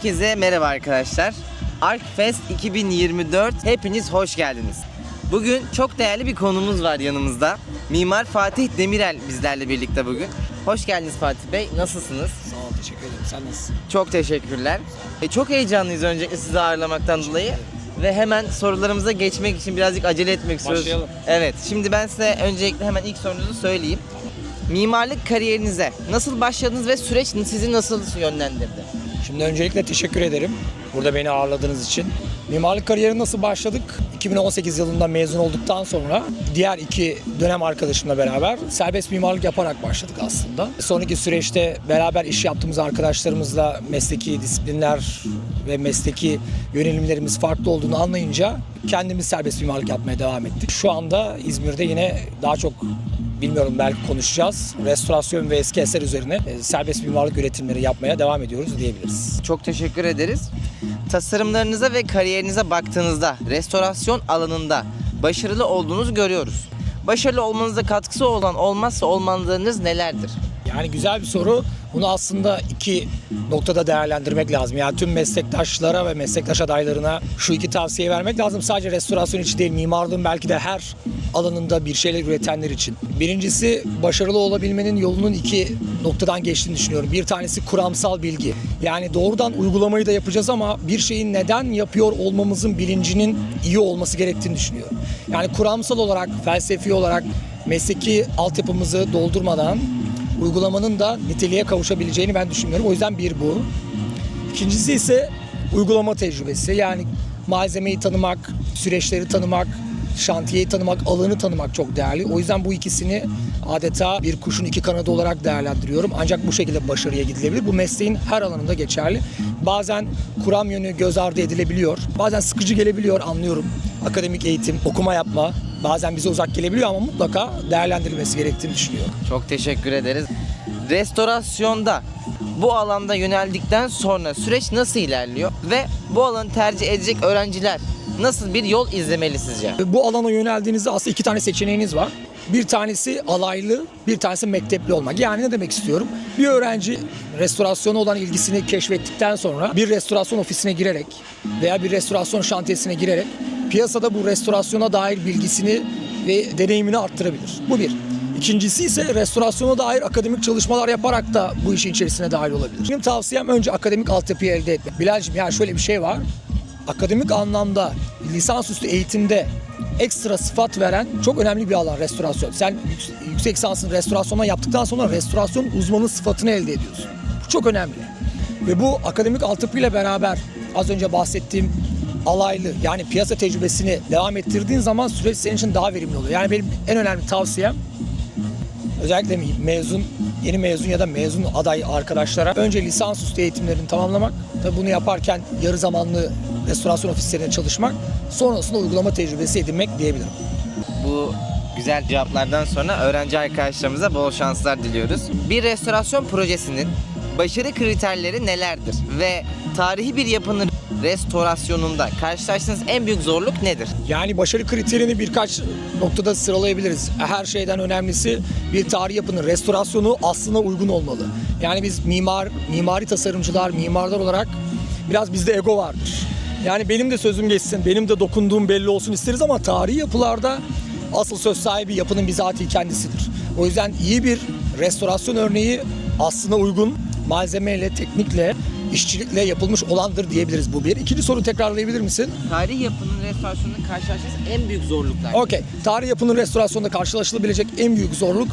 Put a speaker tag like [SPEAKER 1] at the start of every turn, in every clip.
[SPEAKER 1] Herkese merhaba arkadaşlar. Arkfest 2024 hepiniz hoş geldiniz. Bugün çok değerli bir konumuz var yanımızda. Mimar Fatih Demirel bizlerle birlikte bugün. Hoş geldiniz Fatih Bey. Nasılsınız?
[SPEAKER 2] Sağ ol, teşekkür ederim. Sen nasılsın?
[SPEAKER 1] Çok teşekkürler. E, çok heyecanlıyız öncelikle sizi ağırlamaktan dolayı. Ve hemen sorularımıza geçmek için birazcık acele etmek istiyoruz.
[SPEAKER 2] Başlayalım.
[SPEAKER 1] Evet. Şimdi ben size öncelikle hemen ilk sorunuzu söyleyeyim. Mimarlık kariyerinize nasıl başladınız ve süreç sizi nasıl yönlendirdi?
[SPEAKER 2] Şimdi öncelikle teşekkür ederim. Burada beni ağırladığınız için. Mimarlık kariyeri nasıl başladık? 2018 yılında mezun olduktan sonra diğer iki dönem arkadaşımla beraber serbest mimarlık yaparak başladık aslında. Sonraki süreçte beraber iş yaptığımız arkadaşlarımızla mesleki disiplinler ve mesleki yönelimlerimiz farklı olduğunu anlayınca kendimiz serbest mimarlık yapmaya devam ettik. Şu anda İzmir'de yine daha çok bilmiyorum belki konuşacağız. Restorasyon ve eski eser üzerine e, serbest mimarlık üretimleri yapmaya devam ediyoruz diyebiliriz.
[SPEAKER 1] Çok teşekkür ederiz. Tasarımlarınıza ve kariyerinize baktığınızda restorasyon alanında başarılı olduğunuzu görüyoruz. Başarılı olmanıza katkısı olan olmazsa olmazlarınız nelerdir?
[SPEAKER 2] Yani güzel bir soru. Bunu aslında iki noktada değerlendirmek lazım. Yani tüm meslektaşlara ve meslektaş adaylarına şu iki tavsiye vermek lazım. Sadece restorasyon için değil, mimarlığın belki de her alanında bir şeyler üretenler için. Birincisi başarılı olabilmenin yolunun iki noktadan geçtiğini düşünüyorum. Bir tanesi kuramsal bilgi. Yani doğrudan uygulamayı da yapacağız ama bir şeyin neden yapıyor olmamızın bilincinin iyi olması gerektiğini düşünüyorum. Yani kuramsal olarak, felsefi olarak mesleki altyapımızı doldurmadan uygulamanın da niteliğe kavuşabileceğini ben düşünmüyorum. O yüzden bir bu. İkincisi ise uygulama tecrübesi. Yani malzemeyi tanımak, süreçleri tanımak, şantiyeyi tanımak, alanı tanımak çok değerli. O yüzden bu ikisini adeta bir kuşun iki kanadı olarak değerlendiriyorum. Ancak bu şekilde başarıya gidilebilir. Bu mesleğin her alanında geçerli. Bazen kuram yönü göz ardı edilebiliyor. Bazen sıkıcı gelebiliyor anlıyorum. Akademik eğitim, okuma yapma bazen bize uzak gelebiliyor ama mutlaka değerlendirilmesi gerektiğini düşünüyorum.
[SPEAKER 1] Çok teşekkür ederiz. Restorasyonda bu alanda yöneldikten sonra süreç nasıl ilerliyor ve bu alanı tercih edecek öğrenciler nasıl bir yol izlemeli sizce?
[SPEAKER 2] Bu alana yöneldiğinizde aslında iki tane seçeneğiniz var. Bir tanesi alaylı, bir tanesi mektepli olmak. Yani ne demek istiyorum? Bir öğrenci restorasyona olan ilgisini keşfettikten sonra bir restorasyon ofisine girerek veya bir restorasyon şantiyesine girerek piyasada bu restorasyona dair bilgisini ve deneyimini arttırabilir. Bu bir. İkincisi ise restorasyona dair akademik çalışmalar yaparak da bu işin içerisine dahil olabilir. Benim tavsiyem önce akademik altyapıyı elde etmek. Bilal'cim yani şöyle bir şey var. Akademik anlamda lisansüstü eğitimde ekstra sıfat veren çok önemli bir alan restorasyon. Sen yüksek, lisansını restorasyona yaptıktan sonra restorasyon uzmanı sıfatını elde ediyorsun. Bu çok önemli. Ve bu akademik altyapıyla beraber az önce bahsettiğim alaylı yani piyasa tecrübesini devam ettirdiğin zaman süreç senin için daha verimli oluyor. Yani benim en önemli tavsiyem özellikle mezun, yeni mezun ya da mezun aday arkadaşlara önce lisansüstü eğitimlerini tamamlamak. Tabii bunu yaparken yarı zamanlı restorasyon ofislerinde çalışmak, sonrasında uygulama tecrübesi edinmek diyebilirim.
[SPEAKER 1] Bu güzel cevaplardan sonra öğrenci arkadaşlarımıza bol şanslar diliyoruz. Bir restorasyon projesinin başarı kriterleri nelerdir ve tarihi bir yapının restorasyonunda karşılaştığınız en büyük zorluk nedir?
[SPEAKER 2] Yani başarı kriterini birkaç noktada sıralayabiliriz. Her şeyden önemlisi bir tarih yapının restorasyonu aslına uygun olmalı. Yani biz mimar, mimari tasarımcılar, mimarlar olarak biraz bizde ego vardır. Yani benim de sözüm geçsin, benim de dokunduğum belli olsun isteriz ama tarihi yapılarda asıl söz sahibi yapının bizatihi kendisidir. O yüzden iyi bir restorasyon örneği aslına uygun malzemeyle, teknikle, işçilikle yapılmış olandır diyebiliriz bu bir. İkinci soru tekrarlayabilir misin?
[SPEAKER 1] Tarihi yapının restorasyonunda karşılaştığınız en büyük zorluklar.
[SPEAKER 2] Okey. Tarih yapının restorasyonda karşılaşılabilecek en büyük zorluk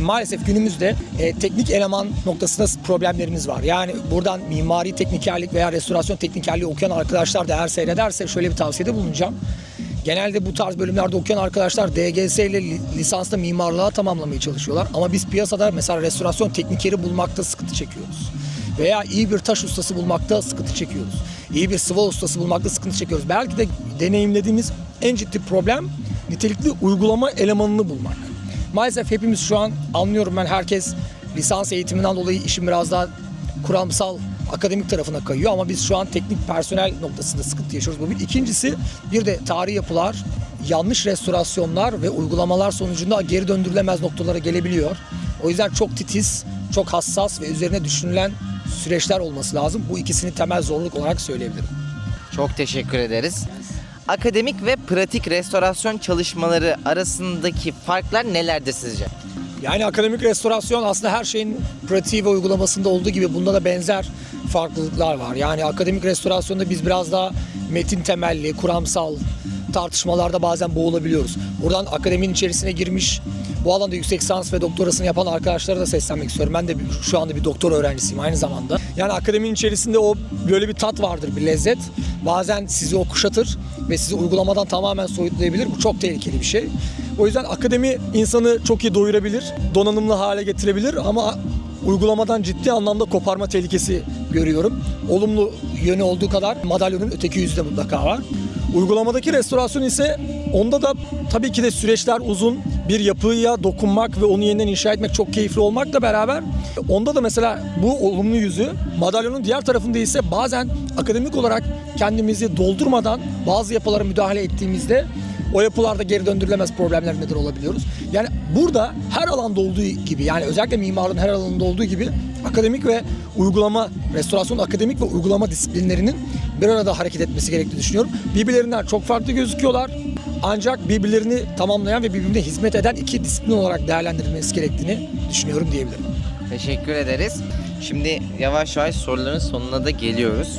[SPEAKER 2] maalesef günümüzde e, teknik eleman noktasında problemlerimiz var. Yani buradan mimari teknikerlik veya restorasyon teknikerliği okuyan arkadaşlar da eğer seyrederse şöyle bir tavsiyede bulunacağım. Genelde bu tarz bölümlerde okuyan arkadaşlar DGS ile li- lisansla mimarlığa tamamlamaya çalışıyorlar. Ama biz piyasada mesela restorasyon teknikeri bulmakta sıkıntı çekiyoruz. Veya iyi bir taş ustası bulmakta sıkıntı çekiyoruz. İyi bir sıva ustası bulmakta sıkıntı çekiyoruz. Belki de deneyimlediğimiz en ciddi problem nitelikli uygulama elemanını bulmak. Maalesef hepimiz şu an anlıyorum ben herkes lisans eğitiminden dolayı işin biraz daha kuramsal akademik tarafına kayıyor ama biz şu an teknik personel noktasında sıkıntı yaşıyoruz. Bu bir. İkincisi bir de tarihi yapılar yanlış restorasyonlar ve uygulamalar sonucunda geri döndürülemez noktalara gelebiliyor. O yüzden çok titiz, çok hassas ve üzerine düşünülen süreçler olması lazım. Bu ikisini temel zorluk olarak söyleyebilirim.
[SPEAKER 1] Çok teşekkür ederiz. Akademik ve pratik restorasyon çalışmaları arasındaki farklar nelerdir sizce?
[SPEAKER 2] Yani akademik restorasyon aslında her şeyin pratiği ve uygulamasında olduğu gibi bunda da benzer farklılıklar var. Yani akademik restorasyonda biz biraz daha metin temelli, kuramsal tartışmalarda bazen boğulabiliyoruz. Buradan akademinin içerisine girmiş bu alanda yüksek lisans ve doktorasını yapan arkadaşlara da seslenmek istiyorum. Ben de şu anda bir doktor öğrencisiyim aynı zamanda. Yani akademinin içerisinde o böyle bir tat vardır, bir lezzet. Bazen sizi o kuşatır ve sizi uygulamadan tamamen soyutlayabilir. Bu çok tehlikeli bir şey. O yüzden akademi insanı çok iyi doyurabilir, donanımlı hale getirebilir ama uygulamadan ciddi anlamda koparma tehlikesi görüyorum. Olumlu yönü olduğu kadar madalyonun öteki yüzü de mutlaka var. Uygulamadaki restorasyon ise onda da tabii ki de süreçler uzun. Bir yapıya dokunmak ve onu yeniden inşa etmek çok keyifli olmakla beraber onda da mesela bu olumlu yüzü madalyonun diğer tarafında ise bazen akademik olarak kendimizi doldurmadan bazı yapılara müdahale ettiğimizde o yapılarda geri döndürülemez problemler neden olabiliyoruz. Yani burada her alanda olduğu gibi yani özellikle mimarlığın her alanında olduğu gibi akademik ve uygulama, restorasyon akademik ve uygulama disiplinlerinin bir arada hareket etmesi gerektiğini düşünüyorum. Birbirlerinden çok farklı gözüküyorlar. Ancak birbirlerini tamamlayan ve birbirine hizmet eden iki disiplin olarak değerlendirilmesi gerektiğini düşünüyorum diyebilirim.
[SPEAKER 1] Teşekkür ederiz. Şimdi yavaş yavaş soruların sonuna da geliyoruz.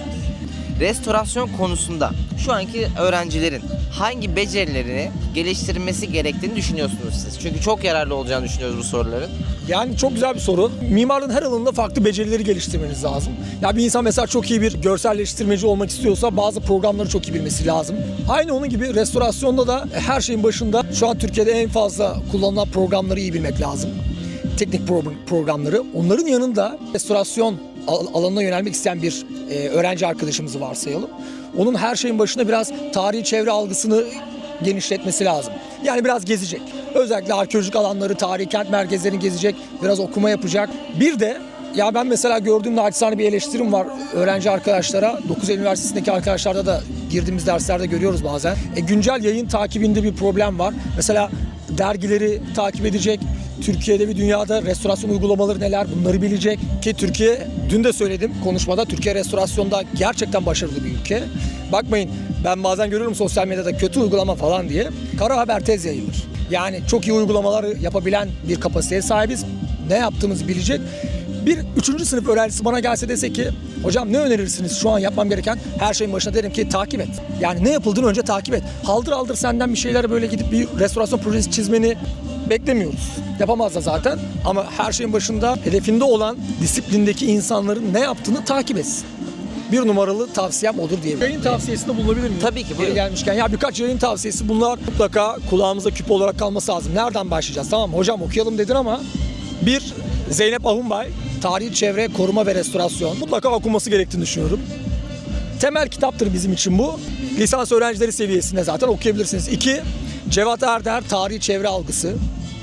[SPEAKER 1] Restorasyon konusunda şu anki öğrencilerin hangi becerilerini geliştirmesi gerektiğini düşünüyorsunuz siz? Çünkü çok yararlı olacağını düşünüyoruz bu soruların.
[SPEAKER 2] Yani çok güzel bir soru. Mimarlığın her alanında farklı becerileri geliştirmeniz lazım. Ya bir insan mesela çok iyi bir görselleştirmeci olmak istiyorsa bazı programları çok iyi bilmesi lazım. Aynı onun gibi restorasyonda da her şeyin başında şu an Türkiye'de en fazla kullanılan programları iyi bilmek lazım. Teknik pro- programları. Onların yanında restorasyon alanına yönelmek isteyen bir e, öğrenci arkadaşımızı varsayalım. Onun her şeyin başında biraz tarihi çevre algısını genişletmesi lazım. Yani biraz gezecek. Özellikle arkeolojik alanları, tarihi kent merkezlerini gezecek, biraz okuma yapacak. Bir de ya ben mesela gördüğüm naçizane bir eleştirim var öğrenci arkadaşlara. 9 Eylül Üniversitesi'ndeki arkadaşlarda da girdiğimiz derslerde görüyoruz bazen. E, güncel yayın takibinde bir problem var. Mesela dergileri takip edecek, Türkiye'de ve dünyada restorasyon uygulamaları neler bunları bilecek ki Türkiye dün de söyledim konuşmada Türkiye restorasyonda gerçekten başarılı bir ülke. Bakmayın ben bazen görüyorum sosyal medyada kötü uygulama falan diye. Kara haber tez yayılır. Yani çok iyi uygulamalar yapabilen bir kapasiteye sahibiz. Ne yaptığımızı bilecek. Bir üçüncü sınıf öğrencisi bana gelse dese ki hocam ne önerirsiniz şu an yapmam gereken her şeyin başına derim ki takip et. Yani ne yapıldığını önce takip et. Haldır haldır senden bir şeyler böyle gidip bir restorasyon projesi çizmeni beklemiyoruz. Yapamaz da zaten ama her şeyin başında hedefinde olan disiplindeki insanların ne yaptığını takip etsin. Bir numaralı tavsiyem odur diyebilirim. Yayın tavsiyesinde bulunabilir miyim?
[SPEAKER 1] Tabii ki, buyurun.
[SPEAKER 2] gelmişken ya birkaç yayın tavsiyesi bunlar mutlaka kulağımıza küp olarak kalması lazım. Nereden başlayacağız? Tamam hocam okuyalım dedin ama bir Zeynep Ahunbay Tarihi Çevre Koruma ve Restorasyon mutlaka okunması gerektiğini düşünüyorum. Temel kitaptır bizim için bu. Lisans öğrencileri seviyesinde zaten okuyabilirsiniz. İki, Cevat Erder Tarihi Çevre Algısı.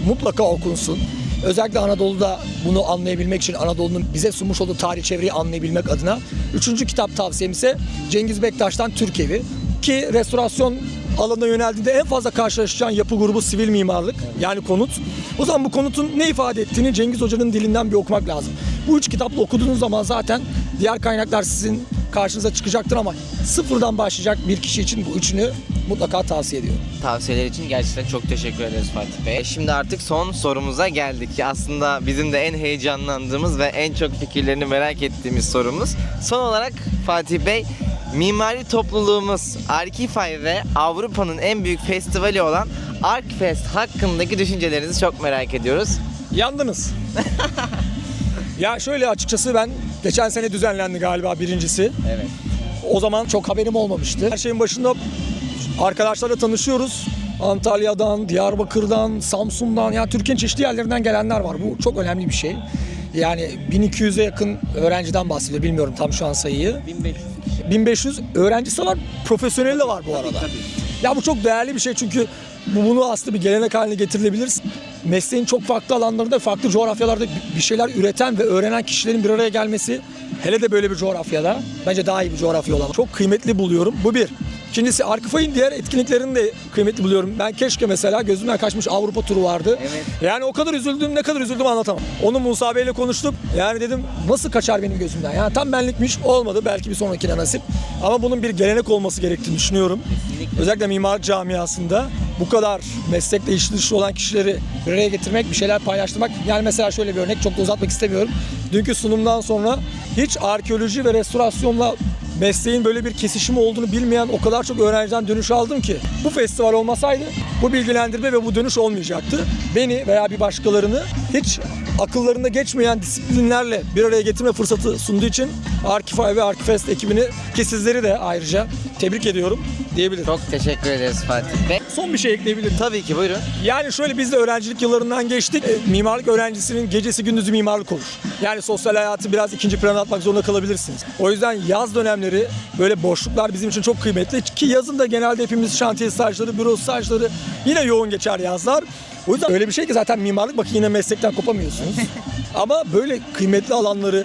[SPEAKER 2] Mutlaka okunsun. Özellikle Anadolu'da bunu anlayabilmek için Anadolu'nun bize sunmuş olduğu tarih çevreyi anlayabilmek adına. Üçüncü kitap tavsiyem ise Cengiz Bektaş'tan Türk Evi. Ki restorasyon alanına yöneldiğinde en fazla karşılaşacağın yapı grubu sivil mimarlık yani konut. O zaman bu konutun ne ifade ettiğini Cengiz Hoca'nın dilinden bir okumak lazım. Bu üç kitapla okuduğunuz zaman zaten diğer kaynaklar sizin karşınıza çıkacaktır ama sıfırdan başlayacak bir kişi için bu üçünü mutlaka tavsiye ediyorum.
[SPEAKER 1] Tavsiyeler için gerçekten çok teşekkür ederiz Fatih Bey. Şimdi artık son sorumuza geldik. Aslında bizim de en heyecanlandığımız ve en çok fikirlerini merak ettiğimiz sorumuz. Son olarak Fatih Bey, mimari topluluğumuz Arkify ve Avrupa'nın en büyük festivali olan Arkfest hakkındaki düşüncelerinizi çok merak ediyoruz.
[SPEAKER 2] Yandınız. ya şöyle açıkçası ben geçen sene düzenlendi galiba birincisi.
[SPEAKER 1] Evet.
[SPEAKER 2] O zaman çok haberim olmamıştı. Her şeyin başında arkadaşlarla tanışıyoruz. Antalya'dan, Diyarbakır'dan, Samsun'dan yani Türkiye'nin çeşitli yerlerinden gelenler var. Bu çok önemli bir şey. Yani 1200'e yakın öğrenciden bahsediyor. Bilmiyorum tam şu an sayıyı.
[SPEAKER 1] 1500
[SPEAKER 2] 1500 öğrencisi var, profesyoneli de var bu arada. Ya bu çok değerli bir şey çünkü bu bunu aslında bir gelenek haline getirilebilir. mesleğin çok farklı alanlarında, farklı coğrafyalarda bir şeyler üreten ve öğrenen kişilerin bir araya gelmesi hele de böyle bir coğrafyada bence daha iyi bir coğrafya olan. Çok kıymetli buluyorum. Bu bir. İkincisi Arkifay'ın diğer etkinliklerini de kıymetli buluyorum. Ben keşke mesela gözümden kaçmış Avrupa turu vardı.
[SPEAKER 1] Evet.
[SPEAKER 2] Yani o kadar üzüldüm ne kadar üzüldüm anlatamam. Onu Musa Bey'le konuştuk. Yani dedim nasıl kaçar benim gözümden? Yani tam benlikmiş olmadı belki bir sonrakine nasip. Ama bunun bir gelenek olması gerektiğini düşünüyorum. Özellikle mimar camiasında bu kadar meslekle işli dışlı olan kişileri bir araya getirmek, bir şeyler paylaştırmak. Yani mesela şöyle bir örnek çok da uzatmak istemiyorum. Dünkü sunumdan sonra hiç arkeoloji ve restorasyonla mesleğin böyle bir kesişimi olduğunu bilmeyen o kadar çok öğrenciden dönüş aldım ki bu festival olmasaydı bu bilgilendirme ve bu dönüş olmayacaktı. Beni veya bir başkalarını hiç akıllarında geçmeyen disiplinlerle bir araya getirme fırsatı sunduğu için Arkifay ve Arkifest ekibini ki sizleri de ayrıca tebrik ediyorum diyebilirim.
[SPEAKER 1] Çok teşekkür ederiz Fatih Bey.
[SPEAKER 2] Son bir şey ekleyebilirim.
[SPEAKER 1] Tabii ki buyurun.
[SPEAKER 2] Yani şöyle biz de öğrencilik yıllarından geçtik. E, mimarlık öğrencisinin gecesi gündüzü mimarlık olur. Yani sosyal hayatı biraz ikinci plana atmak zorunda kalabilirsiniz. O yüzden yaz dönemleri böyle boşluklar bizim için çok kıymetli. Ki yazın da genelde hepimiz şantiye stajları, büro stajları yine yoğun geçer yazlar. O yüzden öyle bir şey ki zaten mimarlık bakın yine meslekten kopamıyorsunuz. Ama böyle kıymetli alanları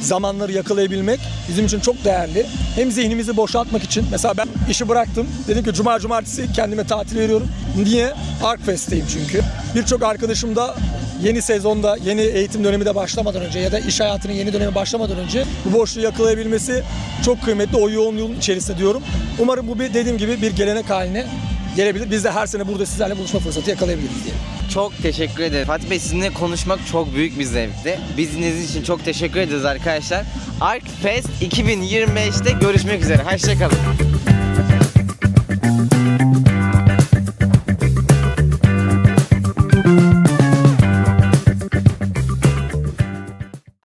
[SPEAKER 2] zamanları yakalayabilmek bizim için çok değerli. Hem zihnimizi boşaltmak için. Mesela ben işi bıraktım. Dedim ki cuma cumartesi kendime tatil veriyorum. Niye? Arkfest'teyim çünkü. Birçok arkadaşım da yeni sezonda, yeni eğitim dönemi de başlamadan önce ya da iş hayatının yeni dönemi başlamadan önce bu boşluğu yakalayabilmesi çok kıymetli. O yoğunluğun içerisinde diyorum. Umarım bu bir dediğim gibi bir gelenek haline gelebilir. Biz de her sene burada sizlerle buluşma fırsatı yakalayabiliriz diye.
[SPEAKER 1] Çok teşekkür ederim. Fatih Bey sizinle konuşmak çok büyük bir zevkti. Biz dinlediğiniz için çok teşekkür ederiz arkadaşlar. Ark Fest 2025'te görüşmek üzere. Hoşçakalın.